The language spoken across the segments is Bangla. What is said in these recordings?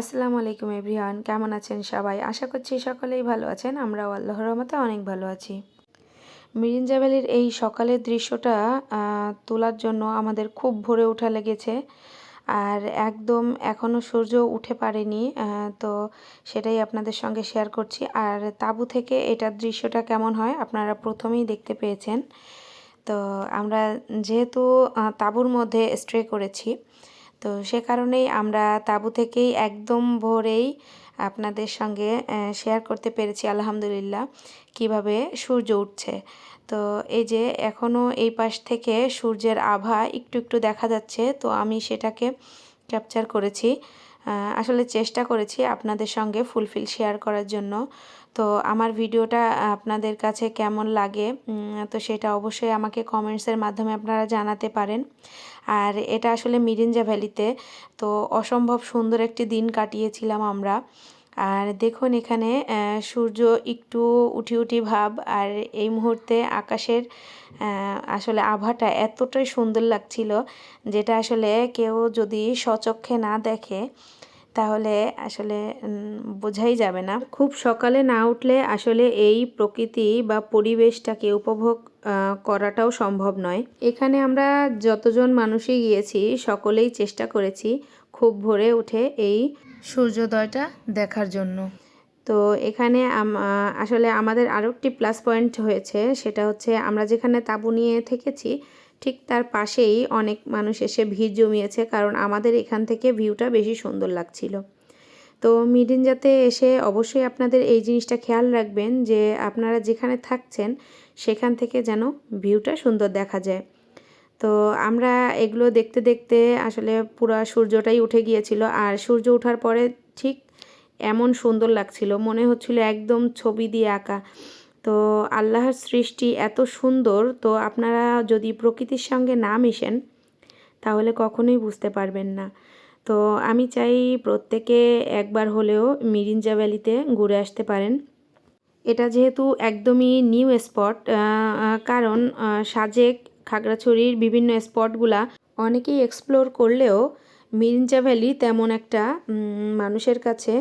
আসসালামু আলাইকুম এভরিওয়ান, কেমন আছেন সবাই? আশা করছি সকলেই ভালো আছেন, আমরাও আল্লাহর রহমতে অনেক ভালো আছি। মিরিঞ্জা ভ্যালির এই সকালের দৃশ্যটা তোলার জন্য আমাদের খুব ভোরে ওঠা লেগেছে। আর একদম এখনও সূর্য উঠে পারেনি তো সেটাই আপনাদের সঙ্গে শেয়ার করছি। আর তাঁবু থেকে এটার দৃশ্যটা কেমন হয় আপনারা প্রথমেই দেখতে পেয়েছেন। তো আমরা যেহেতু তাঁবুর মধ্যে স্ট্রে করেছি তো সে কারণেই আমরা তাঁবু থেকেই একদম ভোরেই আপনাদের সঙ্গে শেয়ার করতে পেরেছি, আলহামদুলিল্লাহ, কীভাবে সূর্য উঠছে। তো এই যে এখনও এই পাশ থেকে সূর্যের আভা একটু একটু দেখা যাচ্ছে, তো আমি সেটাকে ক্যাপচার করেছি। আসলে চেষ্টা করেছি আপনাদের সঙ্গে ফুলফিল শেয়ার করার জন্য। তো আমার ভিডিওটা আপনাদের কাছে কেমন লাগে? তো সেটা অবশ্যই আমাকে কমেন্টসের মাধ্যমে আপনারা জানাতে পারেন। আর এটা আসলে মিরিঞ্জা ভ্যালিতে, তো অসম্ভব সুন্দর একটি দিন কাটিয়েছিলাম আমরা। আর দেখুন এখানে সূর্য একটু উঠি উঠি ভাব, আর এই মুহূর্তে আকাশের আসলে আভাটা এতটাই সুন্দর লাগছিল, যেটা আসলে কেউ যদি সচক্ষে না দেখে তাহলে আসলে বোঝাই যাবে না। খুব সকালে না উঠলে আসলে এই প্রকৃতি বা পরিবেশটাকে উপভোগ করাটাও সম্ভব নয়। এখানে আমরা যতজন মানুষই গিয়েছি, সকলেই চেষ্টা করেছি খুব ভোরে উঠে এই সূর্যোদয়টা দেখার জন্য। তো এখানে আসলে আমাদের আরও একটি প্লাস পয়েন্ট হয়েছে, সেটা হচ্ছে আমরা যেখানে তাঁবু নিয়ে থেকেছি ঠিক তার পাশেই অনেক মানুষ এসে ভিড় জমিয়েছে, কারণ আমাদের এখান থেকে ভিউটা বেশি সুন্দর লাগছিল। তো মিডিনজাতে এসে অবশ্যই আপনাদের এই জিনিসটা খেয়াল রাখবেন যে আপনারা যেখানে থাকছেন, সেখান থেকে যেন ভিউটা সুন্দর দেখা যায়। তো আমরা এগুলো দেখতে দেখতে আসলে পুরো সূর্যটাই উঠে গিয়েছিল, আর সূর্য ওঠার পরে ঠিক এমন সুন্দর লাগছিল, মনে হচ্ছিল একদম ছবি দিয়ে আঁকা। তো আল্লাহর সৃষ্টি এত সুন্দর, তো আপনারা যদি প্রকৃতির সঙ্গে না মিশেন, তাহলে কখনোই বুঝতে পারবেন না। তো আমি চাই প্রত্যেকে একবার হলেও মিরিঞ্জা ভ্যালিতে ঘুরে আসতে পারেন। এটা যেহেতু একদমই নিউ স্পট কারণ সাজেক, খাগড়াছড়ির বিভিন্ন স্পটগুলা অনেকেই এক্সপ্লোর করলেও মিরিঞ্জা ভ্যালি তেমন একটা মানুষের কাছে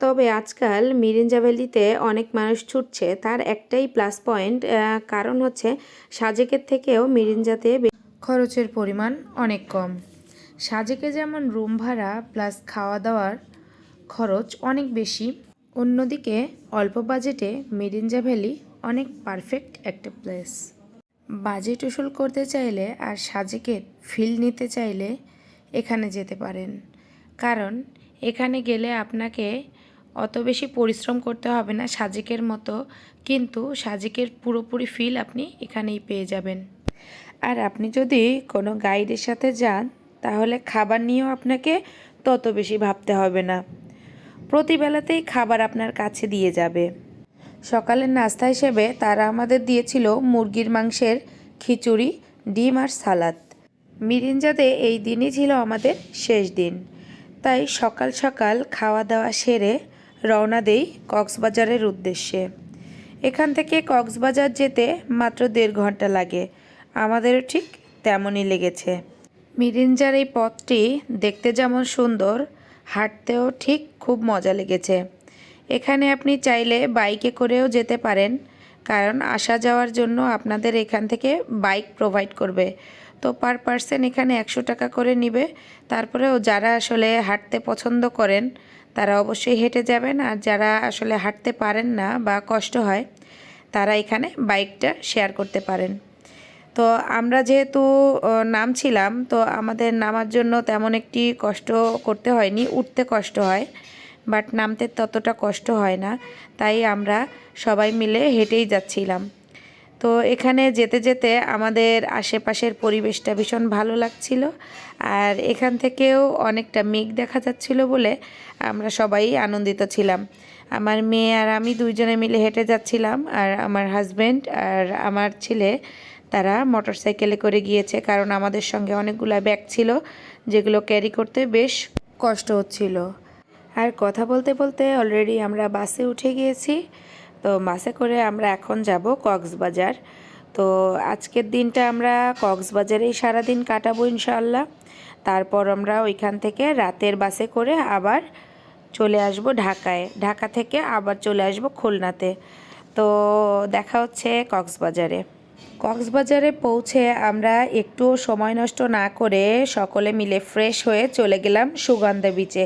তবে আজকাল মিরিঞ্জা ভ্যালিতে অনেক মানুষ ছুটছে। তার একটাই প্লাস পয়েন্ট কারণ হচ্ছে সাজেকের থেকেও মিরিঞ্জাতে খরচের পরিমাণ অনেক কম। সাজেকে যেমন রুম ভাড়া প্লাস খাওয়া দাওয়ার খরচ অনেক বেশি, অন্যদিকে অল্প বাজেটে মিরিঞ্জা ভ্যালি অনেক পারফেক্ট একটা প্লেস বাজেট উসুল করতে চাইলে আর সাজেকের ফিল নিতে চাইলে এখানে যেতে পারেন। কারণ এখানে গেলে আপনাকে অত বেশি পরিশ্রম করতে হবে না সাজেকের মতো, কিন্তু সাজেকের পুরোপুরি ফিল আপনি এখানেই পেয়ে যাবেন। আর আপনি যদি কোনো গাইডের সাথে যান, তাহলে খাবার নিয়েও আপনাকে তত বেশি ভাবতে হবে না। প্রতিবেলাতেই খাবার আপনার কাছে দিয়ে যাবে। সকালের নাস্তা হিসেবে তারা আমাদের দিয়েছিল মুরগির মাংসের খিচুড়ি, ডিম আর সালাদ। মিরিঞ্জাতে এই দিনই ছিল আমাদের শেষ দিন। তাই সকাল সকাল খাওয়া দাওয়া সেরে রওনা দেই কক্সবাজারের উদ্দেশ্যে। এখান থেকে কক্সবাজার যেতে মাত্র দেড় ঘণ্টা লাগে। আমাদেরও ঠিক তেমনই লেগেছে। মিরিঞ্জার এই পথটি দেখতে যেমন সুন্দর, হাঁটতেও ঠিক খুব মজা লেগেছে। এখানে আপনি চাইলে বাইকে করেও যেতে পারেন, কারণ আসা যাওয়ার জন্য আপনাদের এখান থেকে বাইক প্রোভাইড করবে। তো পার পার্সন এখানে একশো টাকা করে নিবে। তারপরেও যারা আসলে হাঁটতে পছন্দ করেন তারা অবশ্যই হেঁটে যাবেন আর যারা আসলে হাঁটতে পারেন না বা কষ্ট হয়, তারা এখানে বাইকটা শেয়ার করতে পারেন। তো আমরা যেহেতু নামছিলাম, তো আমাদের নামার জন্য তেমন একটি কষ্ট করতে হয়নি, উঠতে কষ্ট হয়, বাট নামতে ততটা কষ্ট হয় না, তাই আমরা সবাই মিলে হেঁটেই যাচ্ছিলাম। তো এখানে যেতে যেতে আমাদের আশেপাশের পরিবেশটা ভীষণ ভালো লাগছিল। আর এখান থেকেও অনেকটা মেঘ দেখা যাচ্ছিল বলে আমরা সবাই আনন্দিত ছিলাম। আমার মেয়ে আর আমি দুইজনে মিলে হেঁটে যাচ্ছিলাম আর আমার হাজব্যান্ড আর আমার ছেলে, তারা মোটরসাইকেলে করে গিয়েছে কারণ আমাদের সঙ্গে অনেকগুলো ব্যাগ ছিল যেগুলো ক্যারি করতে বেশ কষ্ট হচ্ছিল। আর কথা বলতে বলতে অলরেডি আমরা বাসে উঠে গিয়েছি। তো বাসে করে আমরা এখন যাব কক্সবাজার। তো আজকের দিনটা আমরা কক্সবাজারেই সারাদিন কাটাবো ইনশাল্লাহ তারপর আমরা ওইখান থেকে রাতের বাসে করে আবার চলে আসব ঢাকায়। ঢাকা থেকে আবার চলে আসব খুলনাতে। তো দেখা হচ্ছে কক্সবাজারে। কক্সবাজারে পৌঁছে আমরা একটু সময় নষ্ট না করে সকলে মিলে ফ্রেশ হয়ে চলে গেলাম সুগন্ধা বিচে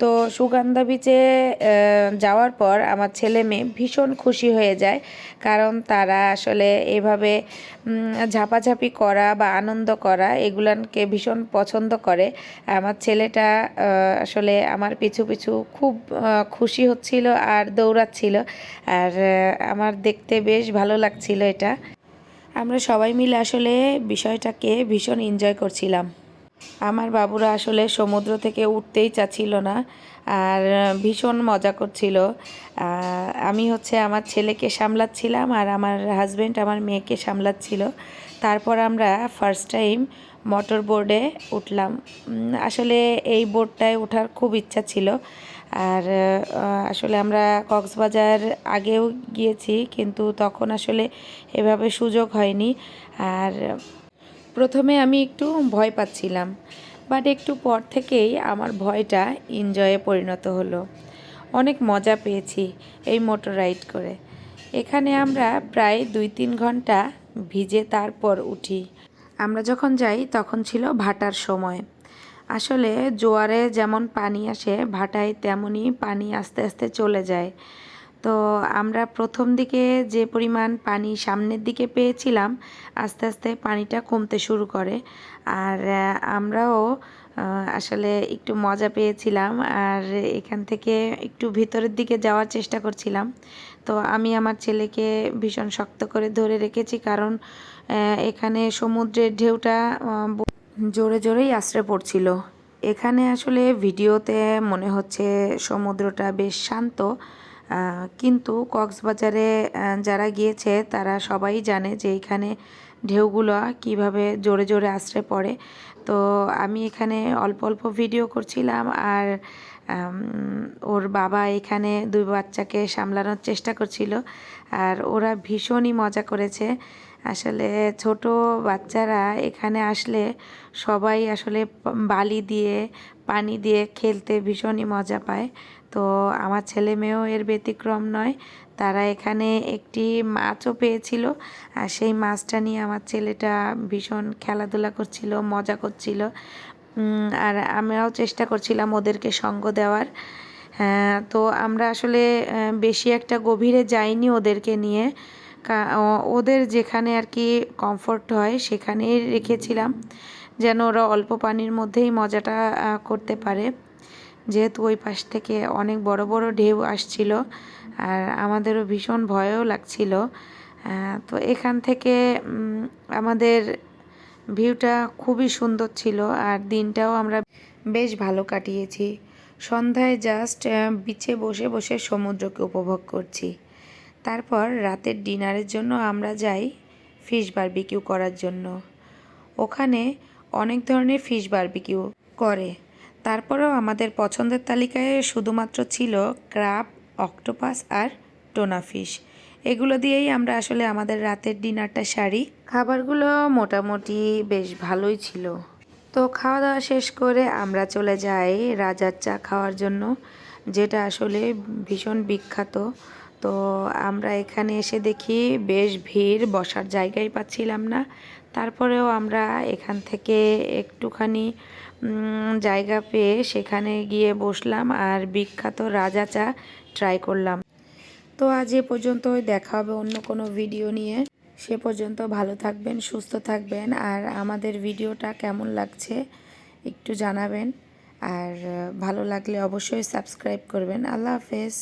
তো সুগন্ধা বিচে যাওয়ার পর আমার ছেলে মেয়ে ভীষণ খুশি হয়ে যায়। কারণ তারা আসলে এভাবে ঝাপাঝাপি করা বা আনন্দ করা এগুলানকে ভীষণ পছন্দ করে। আমার ছেলেটা আসলে আমার পিছু পিছু খুব খুশি হচ্ছিল আর দৌড়াচ্ছিল। আর আমার দেখতে বেশ ভালো লাগছিল এটা। আমরা সবাই মিলে আসলে বিষয়টাকে ভীষণ এনজয় করছিলাম। আমার বাবুরা আসলে সমুদ্র থেকে উঠতেই চাচ্ছিল না আর ভীষণ মজা করছিল। আমি হচ্ছে আমার ছেলেকে সামলাচ্ছিলাম আর আমার হাজব্যান্ড আমার মেয়েকে সামলাচ্ছিল। তারপর আমরা ফার্স্ট টাইম মোটর বোর্ডে উঠলাম। আসলে এই বোর্ডটায় ওঠার খুব ইচ্ছা ছিল। আর আসলে আমরা কক্সবাজার আগেও গিয়েছি, কিন্তু তখন আসলে এভাবে সুযোগ হয়নি। আর প্রথমে আমি একটু ভয় পাচ্ছিলাম বাট একটু পর থেকেই আমার ভয়টা এনজয়ে পরিণত হলো। অনেক মজা পেয়েছি এই মোটর রাইড করে। এখানে আমরা প্রায় দুই তিন ঘণ্টা ভিজে তারপর উঠি। আমরা যখন যাই তখন ছিল ভাটার সময়। আসলে জোয়ারে যেমন পানি আসে, ভাটায় তেমনই পানি আস্তে আস্তে চলে যায়। তো আমরা প্রথম দিকে যে পরিমাণ পানি সামনের দিকে পেয়েছিলাম, আস্তে আস্তে পানিটা কমতে শুরু করে। আর আমরাও আসলে একটু মজা পেয়েছিলাম আর এখান থেকে একটু ভিতরের দিকে যাওয়ার চেষ্টা করছিলাম। তো আমি আমার ছেলেকে ভীষণ শক্ত করে ধরে রেখেছি কারণ এখানে সমুদ্রের ঢেউটা জোরে জোরেই আশ্রে পড়ছিল। এখানে আসলে ভিডিওতে মনে হচ্ছে সমুদ্রটা বেশ শান্ত কিন্তু কক্সবাজারে যারা গিয়েছে, তারা সবাই জানে যে এখানে ঢেউগুলো কীভাবে জোরে জোরে আশ্রে পড়ে। তো আমি এখানে অল্প অল্প ভিডিও করছিলাম আর ওর বাবা এখানে দুই বাচ্চাকে সামলানোর চেষ্টা করছিল আর ওরা ভীষণই মজা করেছে। আসলে ছোট বাচ্চারা এখানে আসলে সবাই আসলে বালি দিয়ে, পানি দিয়ে খেলতে ভীষণই মজা পায়। তো আমার ছেলে মেয়েও এর ব্যতিক্রম নয়। তারা এখানে একটি মাছও পেয়েছিল আর সেই মাছটা নিয়ে আমার ছেলেটা ভীষণ খেলাধুলা করছিল, মজা করছিল। আর আমরাও চেষ্টা করছিলাম ওদেরকে সঙ্গ দেওয়ার। তো আমরা আসলে বেশি একটা গভীরে যাইনি ওদেরকে নিয়ে। ওদের যেখানে আর কি কমফোর্ট হয় সেখানেই রেখেছিলাম। যেন ওরা অল্প পানির মধ্যেই মজাটা করতে পারে। যেহেতু ওই পাশ থেকে অনেক বড় বড় ঢেউ আসছিল, আর আমাদেরও ভীষণ ভয়ও লাগছিল। তো এখান থেকে আমাদের ভিউটা খুবই সুন্দর ছিল, আর দিনটাও আমরা বেশ ভালো কাটিয়েছি। সন্ধ্যায় জাস্ট বিচে বসে বসে সমুদ্রকে উপভোগ করছি। তারপর রাতের ডিনারের জন্য আমরা যাই ফিশ বারবিকিউ করার জন্য। ওখানে অনেক ধরনের ফিশ বারবিকিউ করে। তারপরেও আমাদের পছন্দের তালিকায় শুধুমাত্র ছিল ক্রাব, অক্টোপাস আর টোনা ফিশ এগুলো দিয়েই আমরা আসলে আমাদের রাতের ডিনারটা সারি। খাবারগুলো মোটামুটি বেশ ভালোই ছিল। তো খাওয়া দাওয়া শেষ করে আমরা চলে যাই রাজার চা খাওয়ার জন্য, যেটা আসলে ভীষণ বিখ্যাত। তো আমরা এখানে এসে দেখি বেশ ভিড়, বসার জায়গাই পাচ্ছিলাম না। তারপরেও আমরা এখান থেকে একটুখানি জায়গা পেয়ে সেখানে গিয়ে বসলাম আর বিখ্যাত রাজা চা ট্রাই করলাম। তো আজ এ পর্যন্ত দেখা হবে অন্য কোনো ভিডিও নিয়ে। সে পর্যন্ত ভালো থাকবেন, সুস্থ থাকবেন আর আমাদের ভিডিওটা কেমন লাগছে একটু জানাবেন। আর ভালো লাগলে অবশ্যই সাবস্ক্রাইব করবেন। আল্লাহ হাফেজ।